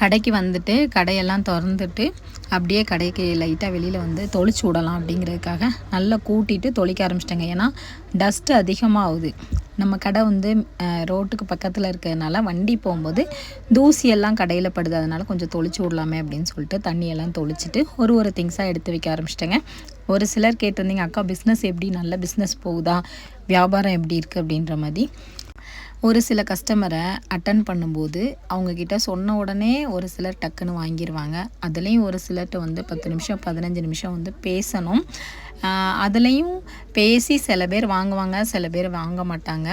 கடைக்கு வந்துட்டு கடையெல்லாம் திறந்துட்டு அப்படியே கடைக்கு லைட்டாக வெளியில் வந்து தொளிச்சு விடலாம் அப்படிங்கிறதுக்காக நல்லா கூட்டிட்டு தொளிக்க ஆரம்பிச்சிட்டேங்க. ஏன்னா டஸ்ட்டு அதிகமாகுது. நம்ம கடை வந்து ரோட்டுக்கு பக்கத்தில் இருக்கிறதுனால வண்டி போகும்போது தூசியெல்லாம் கடையில் படுது. அதனால் கொஞ்சம் தொளிச்சு விடலாமே அப்படின்னு சொல்லிட்டு தண்ணியெல்லாம் தொளிச்சிட்டு ஒரு ஒரு திங்ஸாக எடுத்து வைக்க ஆரம்பிச்சிட்டேங்க. ஒரு சிலர் கேட்டிருந்தீங்க அக்கா பிஸ்னஸ் எப்படி? நல்ல பிஸ்னஸ் போகுதா? வியாபாரம் எப்படி இருக்குது அப்படின்ற மாதிரி. ஒரு சில கஸ்டமரை அட்டன் பண்ணும்போது அவங்கக்கிட்ட சொன்ன உடனே ஒரு சிலர் டக்குன்னு வாங்கிடுவாங்க அதுலேயும் ஒரு சிலர்கிட்ட வந்து பத்து நிமிஷம் பதினஞ்சு நிமிஷம் வந்து பேசணும். அதுலேயும் பேசி சில பேர் வாங்குவாங்க சில பேர் வாங்க மாட்டாங்க.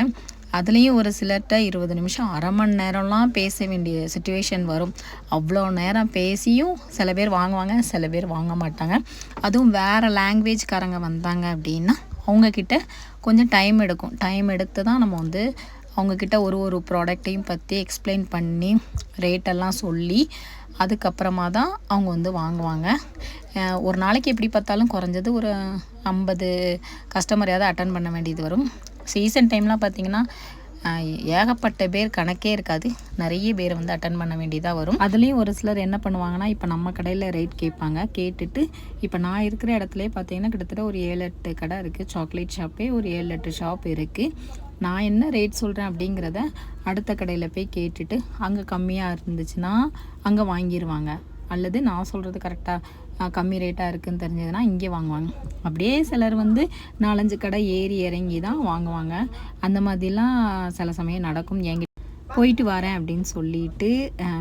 அதுலேயும் ஒரு சிலர்கிட்ட இருபது நிமிஷம் அரை மணி நேரம்லாம் பேச வேண்டிய சுச்சுவேஷன் வரும். அவ்வளோ நேரம் பேசியும் சில பேர் வாங்குவாங்க சில பேர் வாங்க மாட்டாங்க. அதுவும் வேறு லாங்குவேஜ்காரங்க வந்தாங்க அப்படின்னா அவங்கக்கிட்ட கொஞ்சம் டைம் எடுக்கும். டைம் எடுத்து தான் நம்ம வந்து அவங்கக்கிட்ட ஒரு ஒரு ப்ராடக்ட்டையும் பற்றி எக்ஸ்பிளைன் பண்ணி ரேட்டெல்லாம் சொல்லி அதுக்கப்புறமா தான் அவங்க வந்து வாங்குவாங்க. ஒரு நாளைக்கு எப்படி பார்த்தாலும் குறைஞ்சது ஒரு ஐம்பது கஸ்டமரையாவது அட்டன் பண்ண வேண்டியது வரும். சீசன் டைம்லாம் பார்த்திங்கன்னா ஏகப்பட்ட பேர் கணக்கே இருக்காது. நிறைய பேர் வந்து அட்டன் பண்ண வேண்டியதாக வரும். அதுலேயும் ஒரு சிலர் என்ன பண்ணுவாங்கன்னா இப்போ நம்ம கடையில் ரேட் கேட்பாங்க. கேட்டுட்டு இப்போ நான் இருக்கிற இடத்துலயே பார்த்தீங்கன்னா கிட்டத்தட்ட ஒரு ஏழு எட்டு கடை இருக்குது சாக்லேட் ஷாப்பே ஒரு ஏழு எட்டு ஷாப் இருக்குது நான் என்ன ரேட் சொல்கிறேன் அப்படிங்கிறத அடுத்த கடையில் போய் கேட்டுட்டு அங்கே கம்மியாக இருந்துச்சுன்னா அங்கே வாங்கிடுவாங்க அல்லது நான் சொல்கிறது கரெக்டாக கம்மி ரேட்டாக இருக்குன்னு தெரிஞ்சதுன்னா இங்கே வாங்குவாங்க. அப்படியே சிலர் வந்து நாலஞ்சு கடை ஏறி இறங்கி தான் வாங்குவாங்க. அந்த மாதிரிலாம் சில சமயம் நடக்கும். என்கிட்ட போயிட்டு வரேன் அப்படின்னு சொல்லிட்டு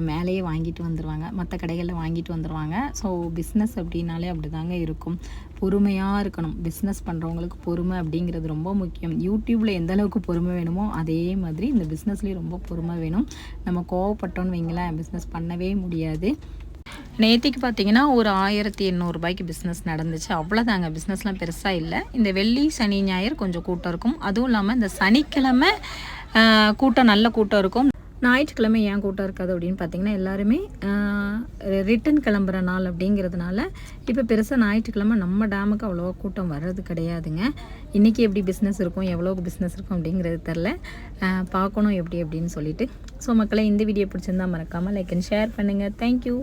மேலேயே வாங்கிட்டு வந்துடுவாங்க மற்ற கடைகளில் வாங்கிட்டு வந்துடுவாங்க ஸோ பிஸ்னஸ் அப்படின்னாலே அப்படி தாங்க இருக்கும். பொறுமையாக இருக்கணும். பிஸ்னஸ் பண்ணுறவங்களுக்கு பொறுமை அப்படிங்கிறது ரொம்ப முக்கியம். யூடியூப்பில் எந்த அளவுக்கு பொறுமை வேணுமோ அதே மாதிரி இந்த பிஸ்னஸ்லேயும் ரொம்ப பொறுமை வேணும். நம்ம கோவப்பட்டோன்னு வைங்களேன் பிஸ்னஸ் பண்ணவே முடியாது. நேற்றுக்கு பார்த்தீங்கன்னா ஒரு ஆயிரத்தி எண்ணூறுபாய்க்கு பிஸ்னஸ் நடந்துச்சு. அவ்வளோதாங்க பிஸ்னஸ்லாம் பெருசாக இல்லை. இந்த வெள்ளி சனி ஞாயிறு கொஞ்சம் கூட்டம் இருக்கும். அதுவும் இல்லாமல் இந்த சனிக்கிழமை கூட்டம் நல்ல கூட்டம் இருக்கும். ஞாயிற்றுக்கிழமை ஏன் கூட்டம் இருக்காது அப்படின்னு பார்த்தீங்கன்னா எல்லாருமே ரிட்டன் கிளம்புற நாள் அப்படிங்கிறதுனால இப்போ பெருசாக ஞாயிற்றுக்கிழமை நம்ம டேமுக்கு அவ்வளோவா கூட்டம் வர்றது கிடையாதுங்க. இன்றைக்கி எப்படி பிஸ்னஸ் இருக்கும் எவ்வளோ பிஸ்னஸ் இருக்கும் அப்படிங்கிறது தெரில பார்க்கணும் எப்படி அப்படின்னு சொல்லிட்டு. ஸோ மக்களை இந்த வீடியோ பிடிச்சிருந்தா மறக்காமல் லைக் அண்ட் ஷேர் பண்ணுங்கள் தேங்க்யூ